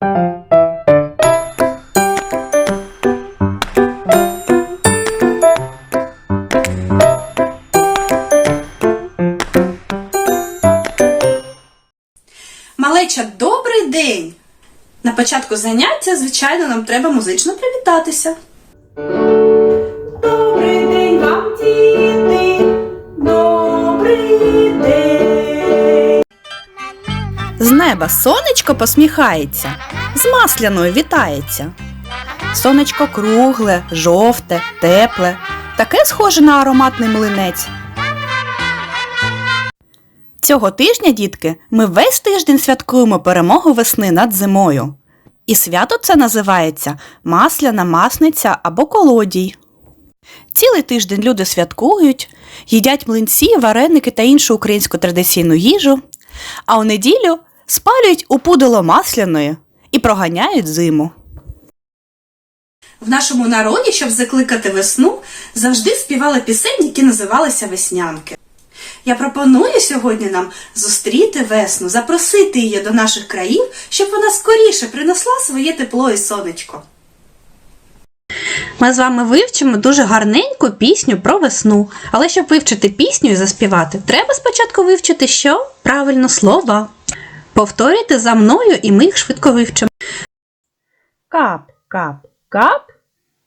Малеча, добрий день! На початку заняття, звичайно, нам треба музично привітатися. Добрий день вам, діти! Добрий неба сонечко посміхається, з масляною вітається. Сонечко кругле, жовте, тепле, таке схоже на ароматний млинець. Цього тижня, дітки, ми весь тиждень святкуємо перемогу весни над зимою. І свято це називається масляна масниця або колодій. Цілий тиждень люди святкують, їдять млинці, вареники та іншу українську традиційну їжу, а у неділю спалюють у пудило масляної і проганяють зиму. В нашому народі, щоб закликати весну, завжди співали пісень, які називалися веснянки. Я пропоную сьогодні нам зустріти весну, запросити її до наших країв, щоб вона скоріше принесла своє тепло і сонечко. Ми з вами вивчимо дуже гарненьку пісню про весну. Але щоб вивчити пісню і заспівати, треба спочатку вивчити що? Правильно слова. Повторюйте за мною, і ми їх швидко вивчимо. Кап, кап, кап,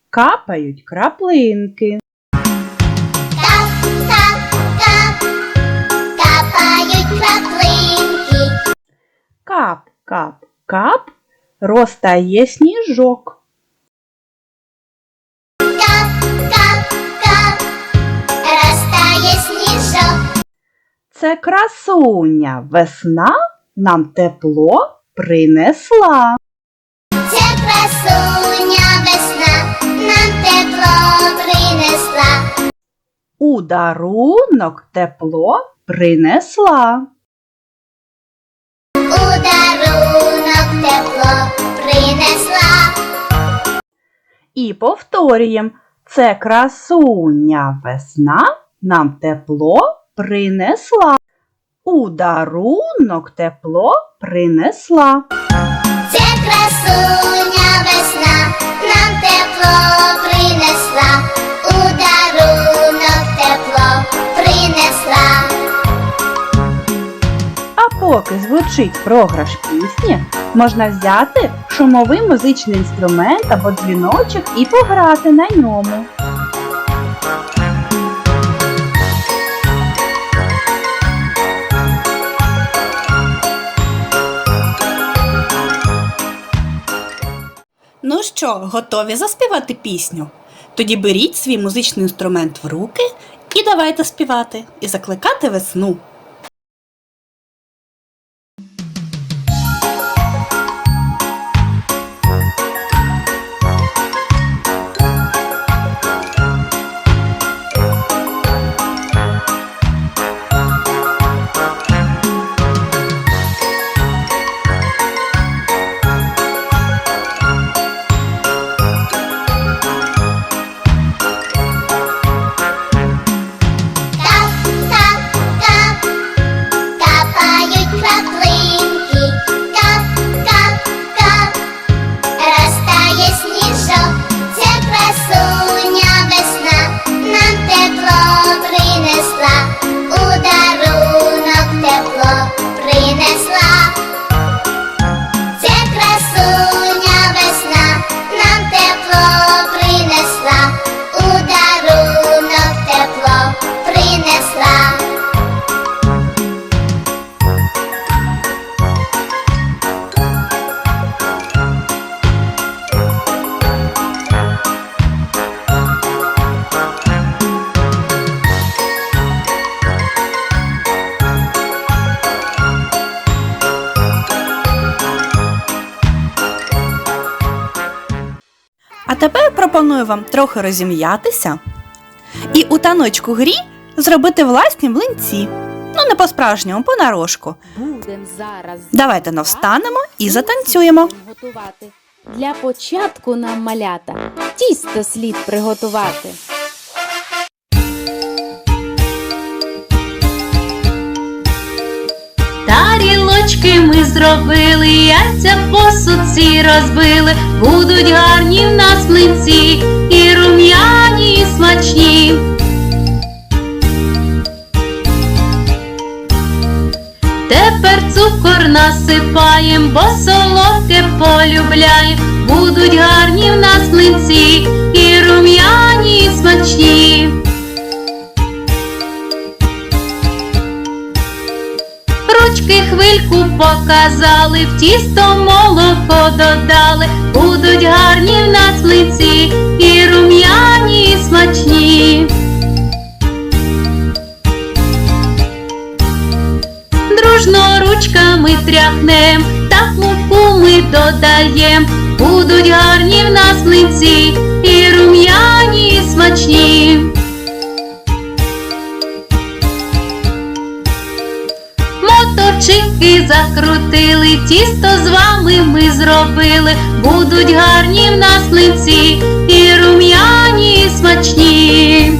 капають краплинки. Кап, кап, кап, капають краплинки. Кап, кап, кап, розтає сніжок. Кап, кап, кап, розтає сніжок. Це красуня весна нам тепло принесла. Це красуня весна нам тепло принесла. У дарунок тепло принесла. У дарунок тепло принесла. І повторюєм, це красуня весна нам тепло принесла. У дарунок тепло принесла. Це красуня весна нам тепло принесла. У дарунок тепло принесла. А поки звучить програш пісні, можна взяти шумовий музичний інструмент або дзвіночок і пограти на ньому. Що, готові заспівати пісню? Тоді беріть свій музичний інструмент в руки і давайте співати і закликати весну. А тепер пропоную вам трохи розім'ятися і у таночку грі зробити власні млинці. Ну, не по-справжньому, понарошку. Будем зараз. Давайте навстанемо і затанцюємо. Готувати. Для початку нам малята тісто слід приготувати. Тарілочки ми зробили, яйця млинці розбили, будуть гарні в нас млинці, і рум'яні, і смачні. Тепер цукор насипаєм, бо солодке полюбляєм, будуть гарні в нас млинці, і рум'яні, і смачні. Ручки хвильку показали, в тісто молоко додали, будуть гарні в нас млинці, і рум'яні, і смачні. Дружно ручками тряхнем, так муку ми додаєм, будуть гарні в нас млинці, і закрутили, тісто з вами ми зробили, будуть гарні в нас млинці, і рум'яні, і смачні.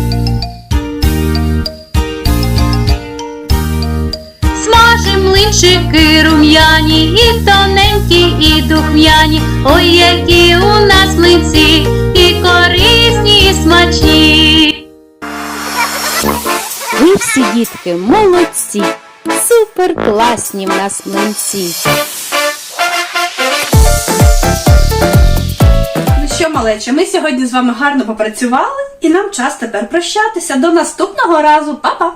Смажим млинчики рум'яні, і тоненькі, і духмяні. Ой, які у нас млинці, і корисні, і смачні. Ви всі дітки молодці, супер класні в нас млинці. Ну що, малече, ми сьогодні з вами гарно попрацювали, і нам час тепер прощатися. До наступного разу, Па-па!